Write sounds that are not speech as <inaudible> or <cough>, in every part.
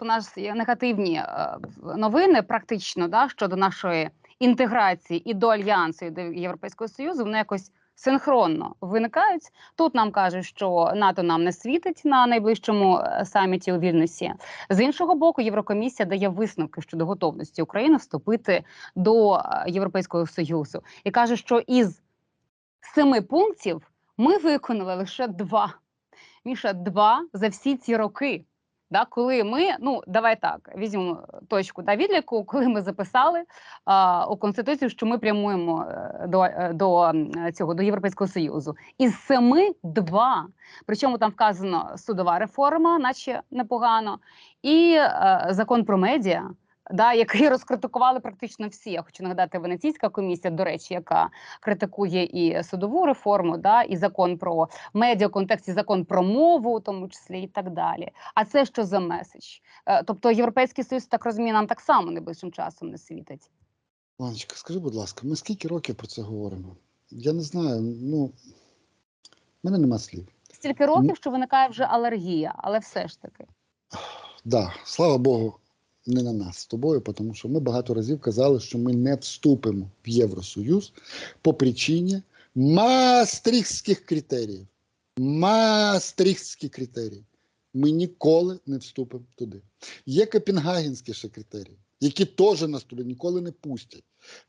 у нас є негативні е, новини, практично да, щодо нашої інтеграції і до альянсу, і до Європейського Союзу, вони якось синхронно виникають. Тут нам кажуть, що НАТО нам не світить на найближчому е, саміті у Вільнюсі. З іншого боку, Єврокомісія дає висновки щодо готовності України вступити до е, Європейського Союзу і каже, що із семи пунктів ми виконали лише два. Міша, два за всі ці роки. Да, коли ми, ну давай так, візьмемо точку да, відліку, коли ми записали а, у конституцію, що ми прямуємо е, до, е, до цього до Європейського союзу, із семи два. Причому там вказано судова реформа, наче непогано, і а, закон про медіа. Да, який <laughs> розкритикували практично всі. Я хочу нагадати Венеційська комісія, до речі, яка критикує і судову реформу, да, і закон про медіа, в контексті закон про мову, у тому числі і так далі. А це що за меседж? Е, Тобто Європейський Союз, так розумію, нам так само найближчим часом не світить. Ланочка, скажи, будь ласка, ми скільки років про це говоримо? Я не знаю. Ну в мене нема слів. Стільки років, що виникає вже алергія, але все ж таки. Да, слава Богу, не на нас з тобою, тому що ми багато разів казали, що ми не вступимо в Євросоюз по причині мастрихтських критеріїв. Мастрихтські критерії. Ми ніколи не вступимо туди. Є копенгагенські ще критерії, які теж нас туди ніколи не пустять.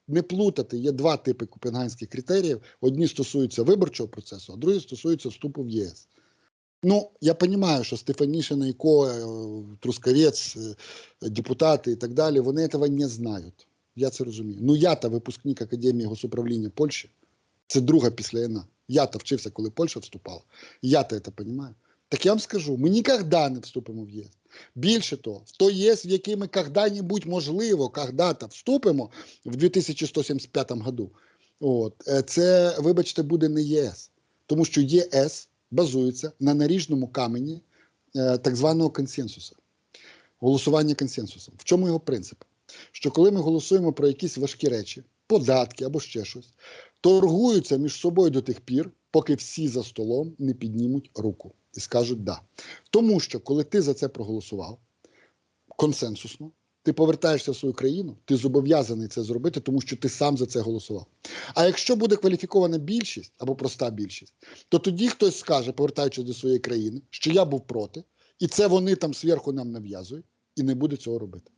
Не плутати, є два типи копенгагенських критеріїв. Одні стосуються виборчого процесу, а другі стосуються вступу в ЄС. Ну, я розумію, що Стефанішина, Іко, е, Трускавець, е, депутати і так далі, вони цього не знають. Я це розумію. Ну, я та випускник Академії госуправління Польщі, це друга після ЄНА. Я та вчився, коли Польща вступала. Я та це розумію. Так я вам скажу, ми ніколи не вступимо в ЄС. Більше того, в той ЄС, в який ми коли-небудь, можливо, когда-то вступимо в 2175 году, от, е, це, вибачте, буде не ЄС. Тому що ЄС базується на наріжному камені е, так званого консенсусу, голосування консенсусом. В чому його принцип? Що коли ми голосуємо про якісь важкі речі, податки або ще щось, торгуються між собою до тих пір, поки всі за столом не піднімуть руку і скажуть да. Тому що коли ти за це проголосував консенсусно, ти повертаєшся в свою країну, ти зобов'язаний це зробити, тому що ти сам за це голосував. А якщо буде кваліфікована більшість або проста більшість, то тоді хтось скаже, повертаючись до своєї країни, що я був проти, і це вони там зверху нам нав'язують, і не буде цього робити.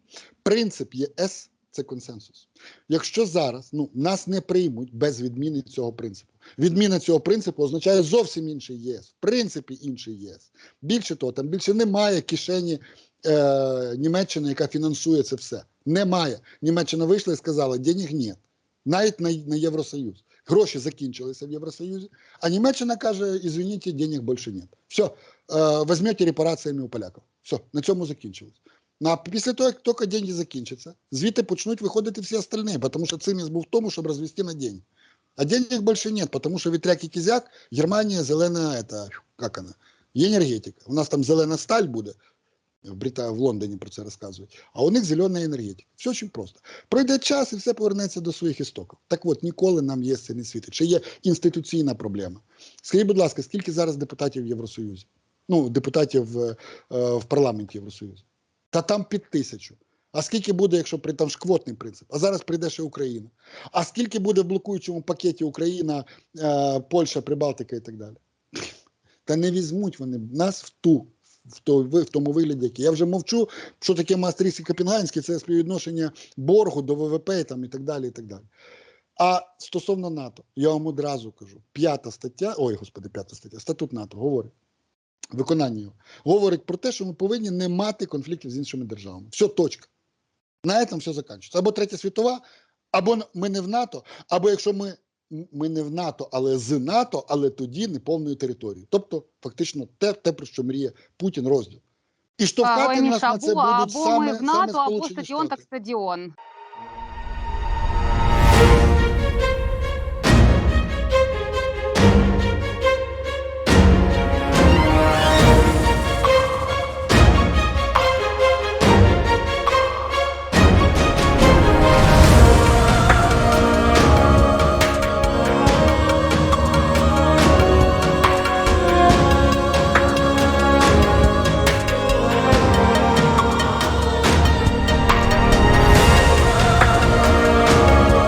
Принцип ЄС це консенсус. Якщо зараз ну, нас не приймуть без відміни цього принципу, відміна цього принципу означає зовсім інший ЄС, в принципі, інший ЄС. Більше того, там більше немає кишені е, Німеччини, яка фінансує це все. Немає. Німеччина вийшла і сказала, денег нет. Навіть на, на Євросоюз. Гроші закінчилися в Євросоюзі, а Німеччина каже, извините, денег більше нет. Все, е, візьмете репараціями у поляків. Все, на цьому закінчилось. Ну, а після того, як тільки деньги закінчаться, звідти почнуть виходити всі остальні, тому що циміс був в тому, щоб розвести на деньги. А денег більше нет, тому що вітряк і кізяк, Германія зелена, это, як вона, є енергетика. У нас там зелена сталь буде, в Брита... в Лондоні про це розказують, а у них зелена енергетика. Все дуже просто. Пройде час і все повернеться до своїх істоків. Так от, ніколи нам ЄС це не світить. Чи є інституційна проблема? Скажіть, будь ласка, скільки зараз депутатів в Євросоюзі? Ну, депутатів е, в парламенті Євросоюзу? Та там під тисячу. А скільки буде, якщо при там ж квотний принцип? А зараз прийде ще Україна. А скільки буде в блокуючому пакеті Україна, е, Польща, Прибалтика і так далі? Та не візьмуть вони нас в ту. В, то, в тому вигляді, який. Я вже мовчу, що таке Маастрихтський Копенгагенський, це співвідношення боргу до ВВП там, і так далі. і так далі. А стосовно НАТО, я вам одразу кажу: п'ята стаття, ой, господи, п'ята стаття, статут НАТО говорить. Виконання його говорить про те, що ми повинні не мати конфліктів з іншими державами. Все, точка. На цьому все закінчується. Або третя світова, або ми не в НАТО, або якщо ми, ми не в НАТО, але з НАТО, але тоді не повною територією. Тобто, фактично, те, те про що мріє Путін розділ. І штовхати нас Міша, на це або, будуть або саме, ми в НАТО, саме або стадіон, так стадіон.